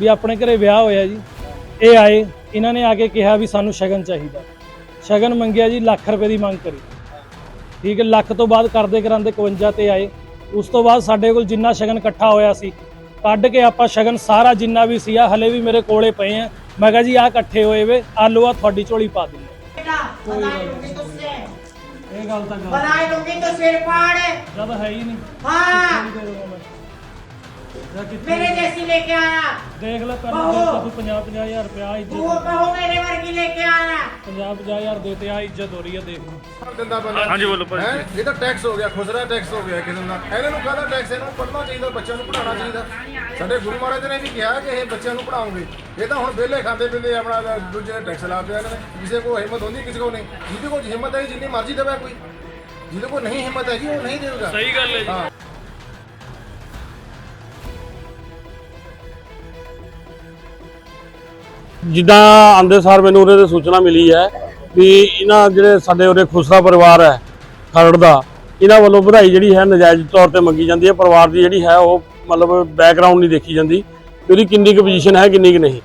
ਵੀ ਆਪਣੇ ਘਰੇ ਵਿਆਹ ਹੋਇਆ ਜੀ। ਇਹ ਆਏ ਇਹਨਾਂ ਨੇ ਆ ਕੇ ਕਿਹਾ ਵੀ ਸਾਨੂੰ ਸ਼ਗਨ ਚਾਹੀਦਾ। ਸ਼ਗਨ ਮੰਗਿਆ ਜੀ ਲੱਖ ਰੁਪਏ ਦੀ ਮੰਗ ਕਰੀ। ਠੀਕ ਹੈ ਲੱਖ ਤੋਂ ਬਾਅਦ ਕਰਦੇ ਕਰਾਂਦੇ 51 ਤੇ ਆਏ। ਉਸ ਤੋਂ ਬਾਅਦ ਸਾਡੇ ਕੋਲ ਜਿੰਨਾ ਸ਼ਗਨ ਇਕੱਠਾ ਹੋਇਆ ਸੀ ਕੱਢ ਕੇ ਆਪਾਂ ਸ਼ਗਨ ਸਾਰਾ ਜਿੰਨਾ ਵੀ ਸੀ ਆ ਹਲੇ ਵੀ ਮੇਰੇ ਕੋਲੇ ਪਏ ਆ। ਮੈਂ ਕਿਹਾ ਜੀ ਆ ਇਕੱਠੇ ਹੋਏ ਵੇ ਆਲੂ ਆ ਤੁਹਾਡੀ ਝੋਲੀ ਪਾ ਦਿੰਦੇ। ਇਹ ਗੱਲ ਤਾਂ ਬਣਾਏ ਲੋਕੀ ਤਾਂ ਸਿਰ ਪਾੜ। ਜਦ ਹੈ ਹੀ ਨਹੀਂ। ਹਾਂ। ਮੇਰੇ ਜੈਸੀ ਲੈ ਕੇ ਆਇਆ। ਦੇਖ ਲੈ ਕਰ ਦੇ ਤੂੰ 50 50000 ਰੁਪਿਆ ਇੱਜ਼ਤ ਤੂੰ ਕਹੋ ਮੇਰੇ ਵਰਗੀ ਲੈ ਕੇ ਆਇਆ। 50 50000 ਦੇ ਤੇ ਇੱਜ਼ਤ ਹੋ ਰਹੀ ਆ ਦੇਖ। ਹਾਂਜੀ ਬੋਲੋ ਭਾਈ। ਇਹ ਤਾਂ ਟੈਕਸ ਹੋ ਗਿਆ ਖੁਸਰਾ ਟੈਕਸ ਹੋ ਗਿਆ ਕਿਸੇ ਦਾ ਇਹਨਾਂ ਨੂੰ ਕਾਹਦਾ ਟੈਕਸ ਇਹਨਾਂ ਨੂੰ ਪੜਨਾ ਚਾਹੀਦਾ ਬੱਚਿਆਂ ਨੂੰ ਪੜਾਉਣਾ ਚਾਹੀਦਾ। ਸਾਡੇ ਗੁਰੂ ਮਹਾਰਾਜ ਨੇ ਵੀ ਕਿਹਾ ਕਿ ਇਹ ਬੱਚਿਆਂ ਨੂੰ ਪੜਾਉਂਗੇ ਇਹ ਤਾਂ ਹੁਣ ਵਿਹਲੇ ਖਾਂਦੇ ਪੀਂਦੇ ਆਪਣਾ ਦੂਜੇ ਦੇ ਟੈਕਸ ਲਾ ਪਿਆ ਇਹਨਾਂ ਨੇ। ਕਿਸੇ ਕੋਲ ਹਿੰਮਤ ਹੁੰਦੀ ਕਿਸੇ ਕੋਲ ਨਹੀਂ। ਜਿਹਦੇ ਕੋਲ ਹਿੰਮਤ ਹੈ ਜਿੰਨੀ ਮਰਜ਼ੀ ਦੇਵੇ ਕੋਈ। ਜਿਹਦੇ ਕੋਲ ਨਹੀਂ ਹਿੰਮਤ ਹੈਗੀ ਉਹ ਨਹੀਂ ਦੇਊਗਾ। ਸਹੀ ਗੱਲ ਹੈ ਜੀ। ਜਿੱਦਾਂ ਆਂਦੇ ਸਾਰ ਮੈਨੂੰ ਉਹਦੇ ਤੇ ਸੂਚਨਾ ਮਿਲੀ ਹੈ ਵੀ ਇਹਨਾਂ ਜਿਹੜੇ ਸਾਡੇ ਉਹਦੇ ਖੁਸਰਾ ਪਰਿਵਾਰ ਹੈ, ਖਰੜ ਦਾ, ਇਹਨਾਂ ਵੱਲੋਂ ਵਧਾਈ ਜਿਹੜੀ ਹੈ ਨਜਾਇਜ਼ ਤੌਰ ਤੇ ਮੰਗੀ ਜਾਂਦੀ ਹੈ। ਪਰਿਵਾਰ ਦੀ ਜਿਹੜੀ ਹੈ ਉਹ ਮਤਲਬ ਬੈਕਗ੍ਰਾਉਂਡ ਨਹੀਂ ਦੇਖੀ ਜਾਂਦੀ। ਉਹਦੀ ਕਿੰਨੀ ਕੁ ਪੋਜੀਸ਼ਨ ਹੈ, ਕਿੰਨੀ ਕੁ ਨਹੀਂ।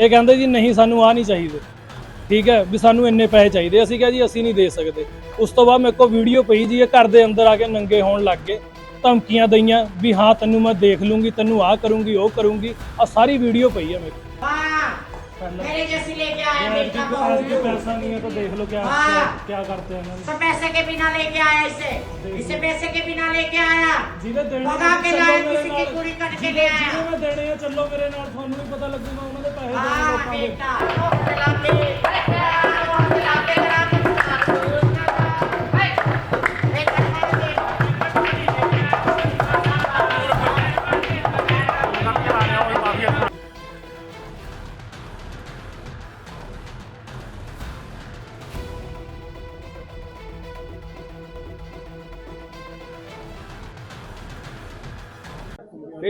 ਇਹ ਕਹਿੰਦੇ ਜੀ, ਨਹੀਂ, ਸਾਨੂੰ ਆ ਨਹੀਂ ਚਾਹੀਦੇ। ਠੀਕ ਹੈ ਵੀ ਸਾਨੂੰ ਇੰਨੇ ਪੈਸੇ ਚਾਹੀਦੇ ਅਸੀਂ ਕਿਹਾ ਜੀ ਅਸੀਂ ਨਹੀਂ ਦੇ ਸਕਦੇ ਉਸ ਤੋਂ ਬਾਅਦ ਮੇਰੇ ਕੋਲ ਵੀਡੀਓ ਪਈ ਜੀ ਇਹ ਘਰ ਦੇ ਅੰਦਰ ਆ ਕੇ ਨੰਗੇ ਹੋਣ ਲੱਗ ਗਏ ਧਮਕੀਆਂ ਦਈਆਂ ਵੀ ਹਾਂ ਤੈਨੂੰ ਮੈਂ ਦੇਖ ਲੂੰਗੀ ਤੈਨੂੰ ਆ ਕਰੂੰਗੀ ਉਹ ਕਰੂੰਗੀ ਆ ਸਾਰੀ ਵੀਡੀਓ ਪਈ ਹੈ ਮੇਰੇ ਕੋਲ हाँ मेरे जैसी लेके आया आज बेटा के आज के बहू पैसा नहीं है तो देख लो क्या हाँ। क्या, क्या करते हैं इन्होंने। सब पैसे के बिना लेके आया इसे इसे पैसे के बिना लेके आया ਜਿਹਦੇ ਦੇਣੇ भगा के ਚੱਲੋ लाया ਮੇਰੇ किसी की ਨਾਲ। पूरी करके ले आया ਜਿਹਦੇ ਮੈਂ ਦੇਣੇ ਆ ਚੱਲੋ ਮੇਰੇ ਨਾਲ ਤੁਹਾਨੂੰ ਵੀ ਪਤਾ ਲੱਗੂਗਾ ਉਹਨਾਂ ਦੇ ਪੈਸੇ ਦੇਣੇ हाँ ਲੋਕਾਂ ਦੇ बेटा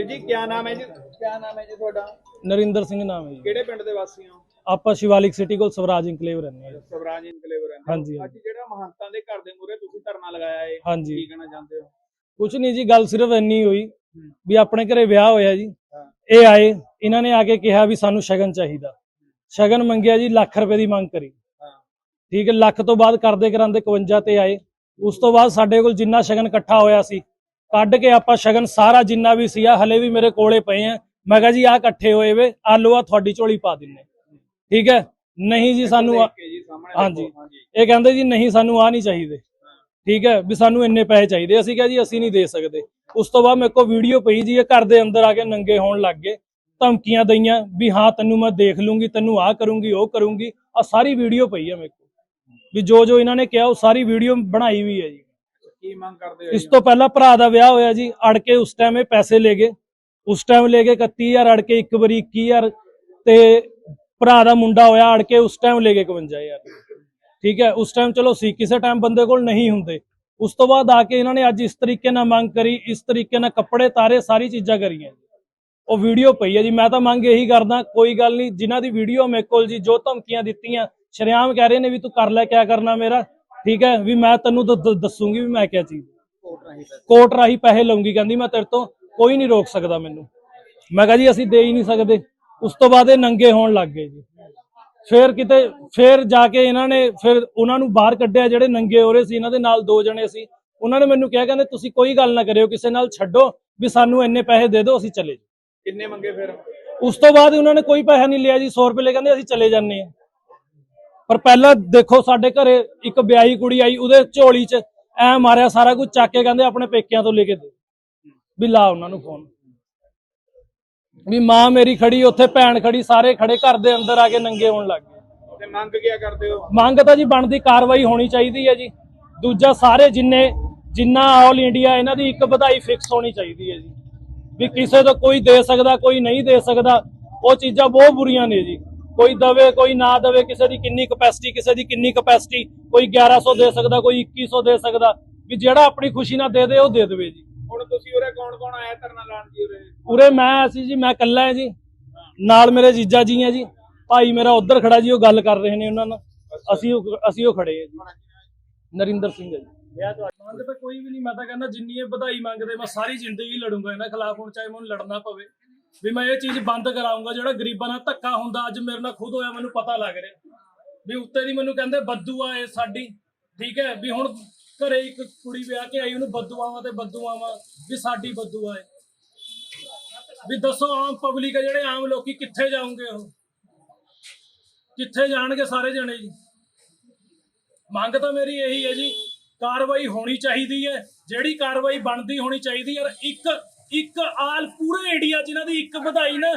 ਜੀ ਕੀ ਨਾਮ ਹੈ ਜੀ? ਕੀ ਨਾਮ ਹੈ ਜੀ ਤੁਹਾਡਾ? ਨਰਿੰਦਰ ਸਿੰਘ ਨਾਮ ਹੈ ਜੀ। ਕਿਹੜੇ ਪਿੰਡ ਦੇ ਵਾਸੀ ਹੋ? ਆਪਾਂ ਸ਼ਿਵਾਲਿਕ ਸਿਟੀ ਕੋਲ ਸਵਰਾਜ ਇਨਕਲੇਵ ਰਹਿੰਦੇ ਹਾਂ। ਸਵਰਾਜ ਇਨਕਲੇਵ ਰਹਿੰਦੇ ਹਾਂਜੀ, ਹੋ। ਅੱਜ ਜਿਹੜਾ ਮਹੰਤਾਂ ਦੇ ਘਰ ਦੇ ਮੂਹਰੇ ਤੁਸੀਂ ਧਰਨਾ ਲਗਾਇਆ ਹੈ ਹਾਂਜੀ। ਕੀ ਕਹਿਣਾ ਚਾਹੁੰਦੇ ਹੋ? ਕੁਛ ਨਹੀਂ ਜੀ ਗੱਲ ਸਿਰਫ ਇੰਨੀ ਹੋਈ ਵੀ ਆਪਣੇ ਘਰੇ ਵਿਆਹ ਹੋਇਆ ਜੀ। ਹਾਂ। ਇਹ ਆਏ ਇਹਨਾਂ ਨੇ ਆ ਕੇ ਕਿਹਾ ਵੀ ਸਾਨੂੰ ਸ਼ਗਨ ਚਾਹੀਦਾ। ਸ਼ਗਨ ਮੰਗਿਆ ਜੀ ਲੱਖ ਰੁਪਏ ਦੀ ਮੰਗ ਕਰੀ। ਹਾਂ। ਠੀਕ ਹੈ ਲੱਖ ਤੋਂ ਬਾਅਦ ਕਰਦੇ ਕਰਾਂਦੇ 51 ਤੇ ਆਏ। ਉਸ ਤੋਂ ਬਾਅਦ ਸਾਡੇ ਕੋਲ ਜਿੰਨਾ ਸ਼ਗਨ ਇਕੱਠਾ ਹੋਇਆ ਸੀ ਕੱਢ ਕੇ ਆਪਾਂ ਸ਼ਗਨ ਸਾਰਾ ਜਿੰਨਾ ਵੀ ਸੀ ਆ ਹਲੇ ਵੀ ਮੇਰੇ ਕੋਲੇ ਪਏ ਆ। ਮੈਂ ਕਿਹਾ ਜੀ ਆ ਇਕੱਠੇ ਹੋਏ ਵੇ ਆਲੂ ਆ ਤੁਹਾਡੀ ਝੋਲੀ ਪਾ ਦਿੰਨੇ। ਠੀਕ ਹੈ? ਨਹੀਂ ਜੀ ਸਾਨੂੰ ਆ- ਹਾਂਜੀ। ਇਹ ਕਹਿੰਦੇ ਜੀ ਨਹੀਂ ਸਾਨੂੰ ਆ ਨਹੀਂ ਚਾਹੀਦੇ। ਠੀਕ ਹੈ? ਵੀ ਸਾਨੂੰ ਇੰਨੇ ਪੈਸੇ ਚਾਹੀਦੇ। ਅਸੀਂ ਕਿਹਾ ਜੀ ਅਸੀਂ ਨਹੀਂ ਦੇ ਸਕਦੇ। ਉਸ ਤੋਂ ਬਾਅਦ ਮੇਰੇ ਕੋਲ ਵੀਡੀਓ ਪਈ ਜੀ ਇਹ ਘਰ ਦੇ ਅੰਦਰ ਆ ਕੇ ਨੰਗੇ ਹੋਣ ਲੱਗ ਗਏ। ਧਮਕੀਆਂ ਦਈਆਂ ਵੀ ਹਾਂ ਤੈਨੂੰ ਮੈਂ ਦੇਖ ਲੂੰਗੀ ਤੈਨੂੰ ਆ ਕਰੂੰਗੀ ਉਹ ਕਰੂੰਗੀ। ਆ ਸਾਰੀ ਵੀਡੀਓ ਪਈ ਹੈ ਮੇਰੇ ਕੋਲ। ਵੀ ਜੋ ਜੋ ਇਹਨਾਂ ਨੇ ਕਿਹਾ ਉਹ ਸਾਰੀ ਵੀਡੀਓ ਬਣਾਈ ਵੀ ਹੈ ਜੀ। ਕੀ ਮੰਗ ਕਰਦੇ ਹੋ ਇਸ? ਤੋਂ ਪਹਿਲਾਂ ਭਰਾ ਦਾ ਵਿਆਹ ਹੋਇਆ ਜੀ ਅੜ ਕੇ ਉਸ ਟਾਈਮ ਇਹ ਪੈਸੇ ਲੈ ਗਏ। ਉਸ ਟਾਈਮ ਲੈ ਕੇ 31000 ਅੜ ਕੇ ਇੱਕ ਵਾਰੀ 21000 ਤੇ ਭਰਾ ਦਾ ਮੁੰਡਾ ਹੋਇਆ ਅੜ ਕੇ ਉਸ ਟਾਈਮ ਲੈ ਕੇ 51000 ਠੀਕ ਹੈ ਉਸ ਟਾਈਮ ਚਲੋ ਸੀ ਕਿਸੇ ਟਾਈਮ ਬੰਦੇ ਕੋਲ ਨਹੀਂ ਹੁੰਦੇ। ਉਸ ਤੋਂ ਬਾਅਦ ਆ ਕੇ ਇਹਨਾਂ ਨੇ ਅੱਜ ਇਸ ਤਰੀਕੇ ਨਾਲ ਮੰਗ ਕਰੀ ਇਸ ਤਰੀਕੇ ਨਾਲ ਕੱਪੜੇ ਤਾਰੇ ਸਾਰੀ ਚੀਜ਼ਾਂ ਕਰੀਆਂ ਉਹ ਵੀਡੀਓ ਪਈ ਹੈ ਜੀ ਮੈਂ ਤਾਂ ਮੰਗ ਇਹੀ ਕਰਦਾ ਕੋਈ ਗੱਲ ਨਹੀਂ ਜਿਨ੍ਹਾਂ ਦੀ ਵੀਡੀਓ ਮੇਰੇ ਕੋਲ ਜੀ ਜੋ ਧਮਕੀਆਂ ਦਿੱਤੀਆਂ ਸ਼ਰੇਆਮ ਕਹਿ ਰਹੇ ਨੇ ਵੀ ਤੂੰ ਕਰ ਲੈ ਕਿਆ ਕਰਨਾ ਮੇਰਾ। ਠੀਕ ਹੈ? ਵੀ ਮੈਂ ਤੈਨੂੰ ਦੱਸੂਗੀ ਵੀ ਮੈਂ ਕਿਆ ਚੀਜ਼। ਕੋਰਟ ਰਾਹੀਂ ਪੈਸੇ। ਕੋਰਟ ਰਾਹੀਂ ਪੈਸੇ ਲਊਂਗੀ ਕਹਿੰਦੀ ਮੈਂ ਤੇਰੇ ਤੋਂ ਕੋਈ ਨਹੀਂ ਰੋਕ ਸਕਦਾ ਮੈਨੂੰ। ਮੈਂ ਕਿਹਾ ਜੀ ਅਸੀਂ ਦੇ ਹੀ ਨਹੀਂ ਸਕਦੇ। ਉਸ ਤੋਂ ਬਾਅਦ ਇਹ ਨੰਗੇ ਹੋਣ ਲੱਗ ਗਏ ਜੀ। ਫਿਰ ਕਿਤੇ ਫਿਰ ਜਾ ਕੇ ਇਹਨਾਂ ਨੇ ਫਿਰ ਉਹਨਾਂ ਨੂੰ ਬਾਹਰ ਕੱਢਿਆ ਜਿਹੜੇ ਨੰਗੇ ਹੋ ਰਹੇ ਸੀ ਇਹਨਾਂ ਦੇ ਨਾਲ ਦੋ ਜਣੇ ਸੀ। ਉਹਨਾਂ ਨੇ ਮੈਨੂੰ ਕਿਹਾ ਕਹਿੰਦੇ ਤੁਸੀਂ ਕੋਈ ਗੱਲ ਨਾ ਕਰਿਓ ਕਿਸੇ ਨਾਲ ਛੱਡੋ ਵੀ ਸਾਨੂੰ ਇੰਨੇ ਪੈਸੇ ਦੇ ਦਿਓ ਅਸੀਂ ਚਲੇ ਜਾਓ ਕਿੰਨੇ ਮੰਗੇ ਫਿਰ? ਉਸ ਤੋਂ ਬਾਅਦ ਉਹਨਾਂ ਨੇ ਕੋਈ ਪੈਸਾ ਨਹੀਂ ਲਿਆ ਜੀ 100 ਰੁਪਏ ਲੈ ਕਹਿੰਦੇ ਅਸੀਂ ਚਲੇ ਜਾਂਦੇ ਹਾਂ। ਪਰ ਪਹਿਲਾਂ ਦੇਖੋ ਸਾਡੇ ਘਰੇ ਇੱਕ ਵਿਆਹੀ ਕੁੜੀ ਆਈ ਉਹਦੇ ਝੋਲੀ 'ਚ ਐ ਮਾਰਿਆ ਸਾਰਾ ਕੁਝ ਚੱਕ ਕੇ ਕਹਿੰਦੇ ਆਪਣੇ ਪੇਕਿਆਂ ਤੋਂ ਲੈ ਕੇ ਦੇ। ਵੀ ਲਾ ਉਹਨਾਂ ਨੂੰ ਫੋਨ ਵੀ ਮਾਂ ਮੇਰੀ ਖੜੀ ਉੱਥੇ ਭੈਣ ਖੜੀ ਸਾਰੇ ਖੜੇ ਘਰ ਦੇ ਅੰਦਰ ਆ ਕੇ ਨੰਗੇ ਹੋਣ ਲੱਗ ਗਏ। ਤੇ ਮੰਗ ਕੀ ਕਰਦੇ ਹੋ? ਮੰਗ ਤਾਂ ਜੀ ਬਣਦੀ ਕਾਰਵਾਈ ਹੋਣੀ ਚਾਹੀਦੀ ਹੈ ਜੀ। ਦੂਜਾ ਸਾਰੇ ਜਿੰਨੇ ਜਿੰਨਾ ਆਲ ਇੰਡੀਆ ਇਹਨਾਂ ਦੀ ਇੱਕ ਵਧਾਈ ਫਿਕਸ ਹੋਣੀ ਚਾਹੀਦੀ ਹੈ ਜੀ। ਵੀ ਕਿਸੇ ਤੋਂ ਕੋਈ ਦੇ ਸਕਦਾ ਕੋਈ ਨਹੀਂ ਦੇ ਸਕਦਾ ਉਹ ਚੀਜ਼ਾਂ ਬਹੁਤ ਬੁਰੀਆਂ ਨੇ ਜੀ। ਕੋਈ ਦਵੇ ਕੋਈ ਨਾ ਦਵੇ ਕਿਸੇ ਦੀ ਕਿੰਨੀ ਕਪੈਸਿਟੀ ਕਿਸੇ ਦੀ ਕਿੰਨੀ ਕਪੈਸਿਟੀ ਕੋਈ 1100 ਦੇ ਸਕਦਾ ਕੋਈ 2100 ਦੇ ਸਕਦਾ ਵੀ ਜਿਹੜਾ ਆਪਣੀ ਖੁਸ਼ੀ ਨਾਲ ਦੇ ਦੇ ਉਹ ਦੇ ਦੇਵੇ ਜੀ। ਹੁਣ ਤੁਸੀਂ ਉਰੇ ਕੌਣ ਕੌਣ ਆਇਆ ਧਰਨਾ ਲਾਉਣ ਜੀ ਉਰੇ? ਉਰੇ ਮੈਂ ਅਸੀਂ ਜੀ ਮੈਂ ਇਕੱਲਾ ਹਾਂ ਜੀ। ਨਾਲ ਮੇਰੇ ਜੀਜਾ ਜੀ ਹੈ ਜੀ। ਭਾਈ ਮੇਰਾ ਉੱਧਰ ਖੜਾ ਜੀ ਉਹ ਗੱਲ ਕਰ ਰਹੇ ਨੇ ਉਹਨਾਂ ਨਾਲ। ਅਸੀਂ ਅਸੀਂ ਉਹ ਖੜੇ ਆ ਜੀ। ਨਰਿੰਦਰ ਸਿੰਘ ਜੀ। ਮੰਗ ਤਾਂ ਕੋਈ ਵੀ ਨਹੀਂ ਮੈਂ ਤਾਂ ਕਹਿੰਦਾ ਜਿੰਨੀ ਇਹ ਵਧਾਈ ਮੰਗਦੇ ਮੈਂ ਸਾਰੀ ਜ਼ਿੰਦਗੀ ਲੜੂੰਗਾ ਇਹਨਾਂ ਖਿਲਾਫ ਹੁਣ ਚਾਹੇ ਮੈਨੂੰ ਲੜਨਾ ਪਵੇ। ਵੀ ਮੈਂ ਇਹ ਚੀਜ਼ ਬੰਦ ਕਰਾਉਂਗਾ ਜਿਹੜਾ ਗਰੀਬਾਂ ਨਾਲ ਧੱਕਾ ਹੁੰਦਾ, ਅੱਜ ਮੇਰੇ ਨਾਲ ਖੁਦ ਹੋਇਆ, ਮੈਨੂੰ ਪਤਾ ਲੱਗ ਰਿਹਾ। ਵੀ ਉੱਤੇ ਦੀ ਮੈਨੂੰ ਕਹਿੰਦੇ ਬੱਦੂਆ ਏ ਸਾਡੀ। ਠੀਕ ਹੈ? ਵੀ ਹੁਣ ਘਰੇ ਇੱਕ ਕੁੜੀ ਵਿਆਹ ਕੇ ਆਈ, ਉਹਨੂੰ ਬੱਦੂਆਵਾਂ ਤੇ ਬੱਦੂਆਵਾਂ ਵੀ ਸਾਡੀ ਬੱਦੂਆ ਏ ਵੀ ਦੱਸੋ ਆਮ ਪਬਲਿਕ ਹੈ ਜਿਹੜੇ ਆਮ ਲੋਕੀ ਕਿੱਥੇ ਜਾਣਗੇ ਉਹ? ਕਿੱਥੇ ਜਾਣਗੇ ਸਾਰੇ ਜਣੇ ਜੀ? ਮੰਗ ਤਾਂ ਮੇਰੀ ਇਹੀ ਹੈ ਜੀ, ਕਾਰਵਾਈ ਹੋਣੀ ਚਾਹੀਦੀ ਹੈ। ਜਿਹੜੀ ਕਾਰਵਾਈ ਬਣਦੀ ਹੋਣੀ ਚਾਹੀਦੀ ਹੈ ਇੱਕ ਇੱਕ ਆਲ ਪੂਰੇ ਇੰਡੀਆ 'ਚ ਇਹਨਾਂ ਦੀ ਇੱਕ ਵਧਾਈ ਨਾ,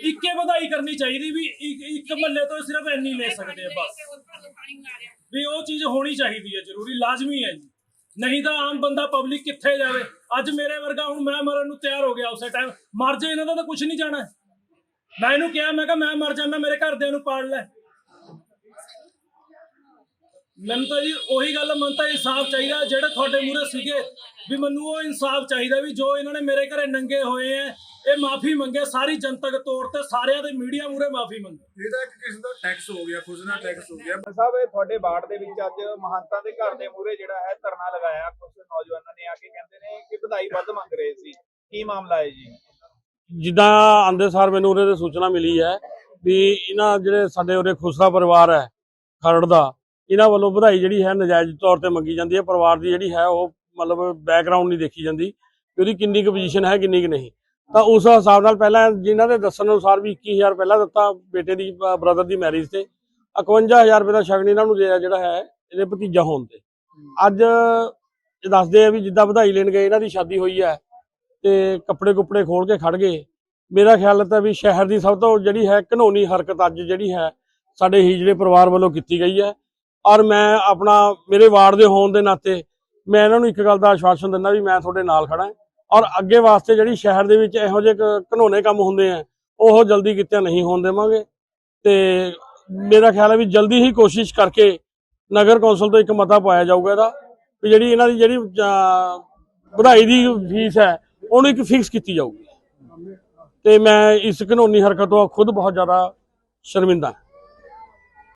ਇੱਕੇ ਵਧਾਈ ਕਰਨੀ ਚਾਹੀਦੀ ਵੀ ਇੱਕ ਇੱਕ ਮਹੱਲੇ ਤੋਂ ਸਿਰਫ ਇੰਨੀ ਲੈ ਸਕਦੇ ਆ, ਬਸ। ਵੀ ਉਹ ਚੀਜ਼ ਹੋਣੀ ਚਾਹੀਦੀ ਹੈ ਜ਼ਰੂਰੀ, ਲਾਜ਼ਮੀ ਹੈ ਜੀ। ਨਹੀਂ ਤਾਂ ਆਮ ਬੰਦਾ ਪਬਲਿਕ ਕਿੱਥੇ ਜਾਵੇ? ਅੱਜ ਮੇਰੇ ਵਰਗਾ ਹੁਣ ਮੈਂ ਮਰਨ ਨੂੰ ਤਿਆਰ ਹੋ ਗਿਆ ਉਸੇ ਟਾਈਮ ਮਰ ਜੇ ਇਹਨਾਂ ਦਾ ਤਾਂ ਕੁਝ ਨਹੀਂ ਜਾਣਾ। ਮੈਂ ਇਹਨੂੰ ਕਿਹਾ, ਮੈਂ ਕਿਹਾ ਮੈਂ ਮਰ ਜਾਣਾ ਮੇਰੇ ਘਰਦਿਆਂ ਨੂੰ ਪਾੜ ਲੈ। ਮੈਨੂੰ ਤਾਂ ਜੀ ਉਹੀ ਗੱਲ, ਮਨ ਤਾਂ ਇਨਸਾਫ ਚਾਹੀਦਾ, ਜਿਹੜੇ ਤੁਹਾਡੇ ਮੂਹਰੇ ਸੀਗੇ ਵੀ ਮੈਨੂੰ ਉਹ ਇਨਸਾਫ ਚਾਹੀਦਾ ਵੀ ਜੋ ਇਹਨਾਂ ਨੇ ਮੇਰੇ ਘਰੇ ਨੰਗੇ ਹੋਏ ਐ ਇਹ ਮਾਫੀ ਮੰਗੇ ਸਾਰੀ ਜਨਤਕ ਤੌਰ ਤੇ ਸਾਰਿਆਂ ਦੇ ਮੀਡੀਆ ਮੂਹਰੇ ਮਾਫੀ ਮੰਗੇ। ਇਹਦਾ ਇੱਕ ਕਿਸਮ ਦਾ ਟੈਕਸ ਹੋ ਗਿਆ ਖੁਜ਼ਰਾ ਟੈਕਸ ਹੋ ਗਿਆ। ਸਾਹਿਬ ਇਹ ਤੁਹਾਡੇ ਵਾਰਡ ਦੇ ਵਿੱਚ ਅੱਜ ਮਹੰਤਾਂ ਦੇ ਘਰ ਦੇ ਮੂਹਰੇ ਜਿਹੜਾ ਹੈ ਧਰਨਾ ਲਗਾਇਆ। ਕੁਝ ਨੌਜਵਾਨਾਂ ਨੇ ਆ ਕੇ ਕਹਿੰਦੇ ਨੇ ਕਿ ਵਧਾਈ ਵੱਧ ਮੰਗ ਰਹੇ ਸੀ। ਕੀ ਮਾਮਲਾ ਹੈ ਜੀ? ਜਿੱਦਾਂ ਆਂਦੇ ਸਾਰ ਮੈਨੂੰ ਉਹਦੇ ਤੇ ਸੂਚਨਾ ਮਿਲੀ ਹੈ ਵੀ ਇਹਨਾਂ ਜਿਹੜੇ ਸਾਡੇ ਉਰੇ ਖੁਸਰਾ ਪਰਿਵਾਰ ਹੈ ਖਰੜ ਦਾ ਇਹਨਾਂ ਵੱਲੋਂ ਵਧਾਈ ਜਿਹੜੀ ਹੈ ਨਜਾਇਜ਼ ਤੌਰ ਤੇ ਮੰਗੀ ਜਾਂਦੀ ਹੈ। ਪਰਿਵਾਰ ਦੀ ਜਿਹੜੀ ਹੈ ਉਹ ਮਤਲਬ ਬੈਕਗ੍ਰਾਉਂਡ ਨਹੀਂ ਦੇਖੀ ਜਾਂਦੀ ਕਿ ਉਹਦੀ ਕਿੰਨੀ ਕੁ ਪੋਜੀਸ਼ਨ ਹੈ, ਕਿੰਨੀ ਕੁ ਨਹੀਂ। ਤਾਂ ਉਸ ਹਿਸਾਬ ਨਾਲ ਪਹਿਲਾਂ ਜਿਨ੍ਹਾਂ ਦੇ ਦੱਸਣ ਅਨੁਸਾਰ ਵੀ 21000 ਪਹਿਲਾਂ ਦਿੱਤਾ ਬੇਟੇ ਦੀ ਬ੍ਰਦਰ ਦੀ ਮੈਰਿਜ ਤੇ। 51000 ਰੁਪਏ ਦਾ ਸ਼ਗਨ ਇਹਨਾਂ ਨੂੰ ਜਿਹੜਾ ਜਿਹੜਾ ਹੈ, ਇਹਦੇ ਭਤੀਜਾ ਹੋਣ ਤੇ। ਅੱਜ ਇਹ ਦੱਸਦੇ ਆ ਵੀ ਜਿੱਦਾਂ ਵਧਾਈ ਲੈਣ ਗਏ, ਇਹਨਾਂ ਦੀ ਸ਼ਾਦੀ ਹੋਈ ਹੈ ਤੇ ਕੱਪੜੇ ਕੁੱਪੜੇ ਖੋਲ ਕੇ ਖੜ ਗਏ। ਮੇਰਾ ਖਿਆਲ ਤਾਂ ਵੀ ਸ਼ਹਿਰ ਦੀ ਸਭ ਤੋਂ ਜਿਹੜੀ ਹੈ ਘਨੋਨੀ ਹਰਕਤ ਅੱਜ ਜਿਹੜੀ ਹੈ, ਸਾਡੇ ਹੀਜੜੇ ਪਰਿਵਾਰ ਵੱਲੋਂ ਕੀਤੀ ਗਈ ਹੈ। ਔਰ ਮੈਂ ਆਪਣਾ, ਮੇਰੇ ਵਾਰਡ ਦੇ ਹੋਣ ਦੇ ਨਾਤੇ ਮੈਂ ਇਹਨਾਂ ਨੂੰ ਇੱਕ ਗੱਲ ਦਾ ਆਸ਼ਵਾਸਨ ਦਿੰਦਾ ਵੀ ਮੈਂ ਤੁਹਾਡੇ ਨਾਲ ਖੜਾ ਔਰ ਅੱਗੇ ਵਾਸਤੇ ਜਿਹੜੀ ਸ਼ਹਿਰ ਦੇ ਵਿੱਚ ਇਹੋ ਜਿਹੇ ਕ- ਘਨੌਣੇ ਕੰਮ ਹੁੰਦੇ ਆ, ਉਹ ਜਲਦੀ ਕਿਤੇ ਨਹੀਂ ਹੋਣ ਦੇਵਾਂਗੇ। ਤੇ ਮੇਰਾ ਖਿਆਲ ਹੈ ਵੀ ਜਲਦੀ ਹੀ ਕੋਸ਼ਿਸ਼ ਕਰਕੇ ਨਗਰ ਕੌਂਸਲ ਤੋਂ ਇੱਕ ਮਤਾ ਪਾਇਆ ਜਾਊਗਾ ਇਹਦਾ, ਵੀ ਜਿਹੜੀ ਇਹਨਾਂ ਦੀ ਜਿਹੜੀ ਵਧਾਈ ਦੀ ਫੀਸ ਹੈ, ਉਹਨੂੰ ਇੱਕ ਫਿਕਸ ਕੀਤੀ ਜਾਊਗੀ। ਤੇ ਮੈਂ ਇਸ ਘਨੌਣੀ ਹਰਕਤ ਤੋਂ ਖੁਦ ਬਹੁਤ ਜ਼ਿਆਦਾ ਸ਼ਰਮਿੰਦਾ